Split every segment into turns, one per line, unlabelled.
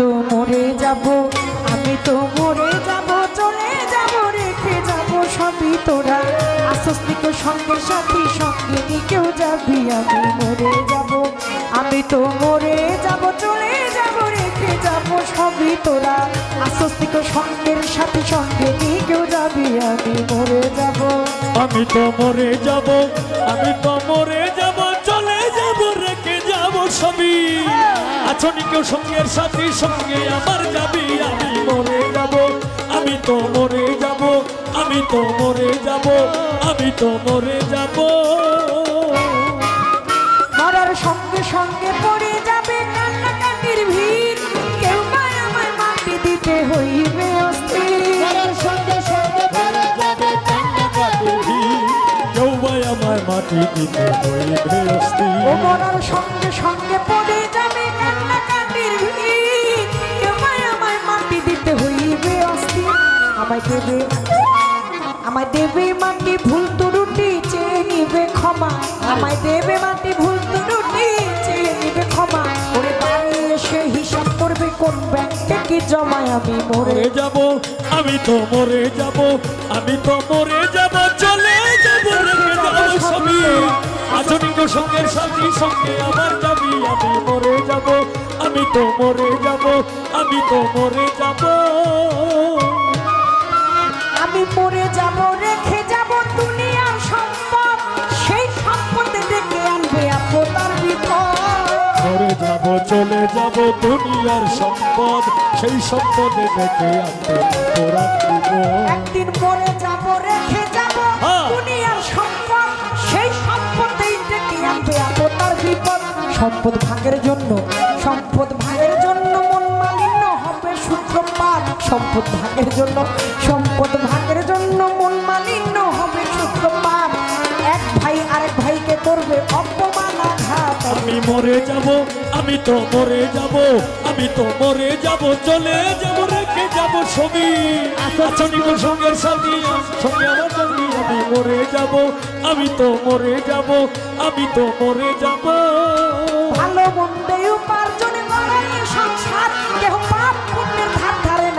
তো মরে যাব, আমি তো মরে যাব, চলে যাব, রেখে যাব সবই তোরা। আসস্তিক সঙ্গে সাথী, সঙ্গে নিকেও যাবি, আমি মরে যাব, আমি তো মরে যাব, চলে যাব, রেখে যাব সবই তোরা। আসস্তিক সঙ্গের সাথী, সঙ্গে নিকেও যাবি, আমি মরে যাব।
আমি তো মরে যাব, আমি তো মরে আছনি কেউ সঙ্গের সাথী সঙ্গে আমার যাবি আমি মরে যাব আমি তো মরে যাব আমি তো মরে যাব আমি তো মরে যাব।
মরার সঙ্গে সঙ্গে পড়ে যাবে কান্নাকাটির ভিড় কেউ আমায় মাটি দিতে হইবে অস্থির।
মরার সঙ্গে সঙ্গে পড়ে যাবে কান্না কাটি
কেউ আমার মাটি দিতে হইবে অস্থির।
মরার সঙ্গে সঙ্গে আমায় দেবে। আমায় দেবে মাটি ভুল ত্রুটি চেয়ে নিবে ক্ষমা। আমায় দেবে মাটি ভুল ত্রুটি চেয়ে নিবে ক্ষমা। ওরে বাড়ি এসে হিসাব করবে কোন ব্যাংকে কি জমায় আমি মরে
যাব আমি তো মরে যাব আমি তো মরে যাব চলে যাব রেখে যাব সবই আধুনিক সঙ্গের সাথী সঙ্গে আমার যাবি আমি মরে যাব আমি তো মরে যাব আমি তো মরে যাব।
আমি মরে যাব রেখে যাব দুনিয়ার সম্পদ। সেই সম্পদ ডেকে আনবে আপনার বিপদ
যাব চলে যাব দুনিয়ার সম্পদ। সেই সম্পদে তোরা দিব
একদিন মরে যাব রেখে যাব
হ্যাঁ।
দুনিয়ার সম্পদ। সেই সম্পদেই ডেকে আনবে আপনার বিপদ সম্পদ ভাগের জন্য সম্পদ ভাগের সম্পদ ভাগের জন্য সম্পদ ভাগের জন্য মন মালিন্য হবে সূত্রপাত এক ভাই আরেক ভাইকে করবে অপমান আঘাত।
আমি মরে যাব আমি তো মরে যাব আমি তো মরে যাব চলে যাব রেখে যাব ছবি আচনিক সঙ্গের সাথী সঙ্গে আমার সঙ্গী আমি মরে যাব আমি তো মরে যাব আমি তো মরে যাব।
ভালো মন্দে উপার্জন করাই সংসার কেহ পাপ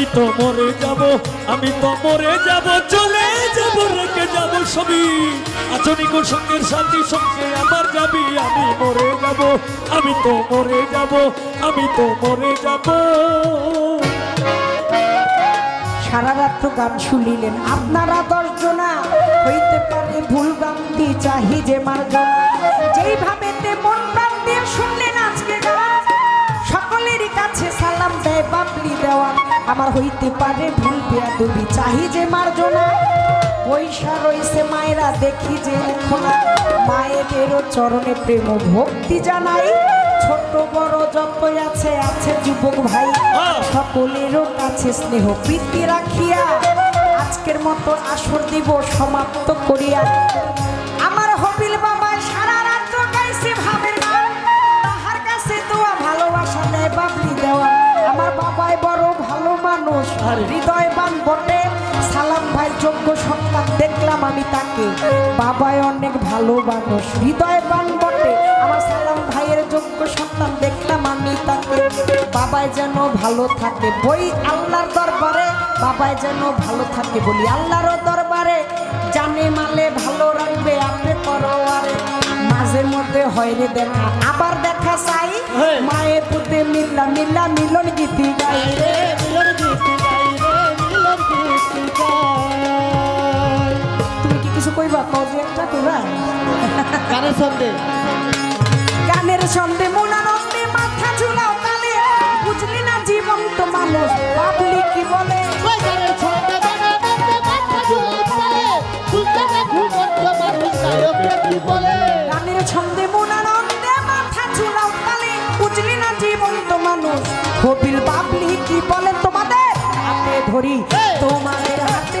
আমি
তো মরে যাব, আমি তো মরে যাব, চলে যাব, রেখে যাব ছবি আচনিক সঙ্গের সাথী সঙ্গে আমার যাবি, আমি মরে যাব, আমি তো মরে যাব, আমি তো মরে যাব।
সারা রাত্র গান শুনিলেন, আপনারা দশজনা, হইতে পারে ভুল গানটি চাহি যে মার গান যেইভাবে তে মন প্রাণ দিয়ে শুনলেন আজকে গান, সকলেরই কাছে সালাম দেয়, বাবলি দেওয়া। আমার হইতে পারে ভুল বেয়াদবি। চাহি যে মার্জনা পয়সা রইছে মায়েরা দেখি যে খোলা মায়েদেরও চরণে প্রেম ভক্তি জানাই। ছোট বড় যত আছে আছে যুবক ভাই।
হ্যাঁ।
সকলেরও কাছে স্নেহ প্রীতি রাখিয়া আজকের মতো আসর দিব সমাপ্ত করিয়া। হৃদয়বান বটে। সালাম ভাই যোগ্য সন্তান দেখলাম আমি তাকে। বাবাই অনেক ভালো মানুষ হৃদয়বান বটে। আমার সালাম ভাইয়ের যোগ্য সন্তান দেখলাম আমি তাকে। বাবাই যেন ভালো থাকে বই আল্লাহর দরবারে। বাবাই যেন ভালো থাকে বলি আল্লাহর দরবারে। জানে মালে ভালো রাখবে আপনি পরোয়ারে মাঝে মধ্যে হয় রে দেখা আবার দেখা চাই।
হ্যাঁ।
মায়ের পুতে মিল্লা মিল্লা মিলন গীতি একটা কইবা
গানের সন্ধে
গানের সন্ধে মনানন্দে মাথা ঝুলাও তালে বুঝলি না জীবন্ত মানুষ বাবলি কি বলে?
ওই গানের সন্ধে গানের মাথা ঝুলে চলে বুঝতে না ঘুমন্ত মানুষ গায়ক কি বলে?
গানের ছন্দে মনানন্দে মাথা ঝুলাও তালে বুঝলি না জীবন্ত মানুষ কপিল বাবলি কি বলে তোমাদের? হাতে ধরি তোমাদের হাতে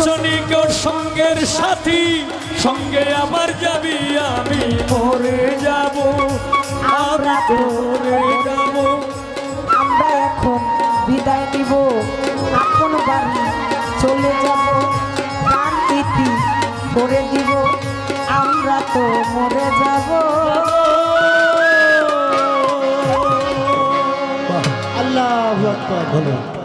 কেউ সঙ্গের সাথী সঙ্গে আমার যাবি আমি। মরে যাব আমরা মরে যাব।
আমরা এখন বিদায় নিব আপন বাড়ি চলে যাব গান ইতি করে দিব আমরা তো মরে যাব।
আল্লাহ আকবার।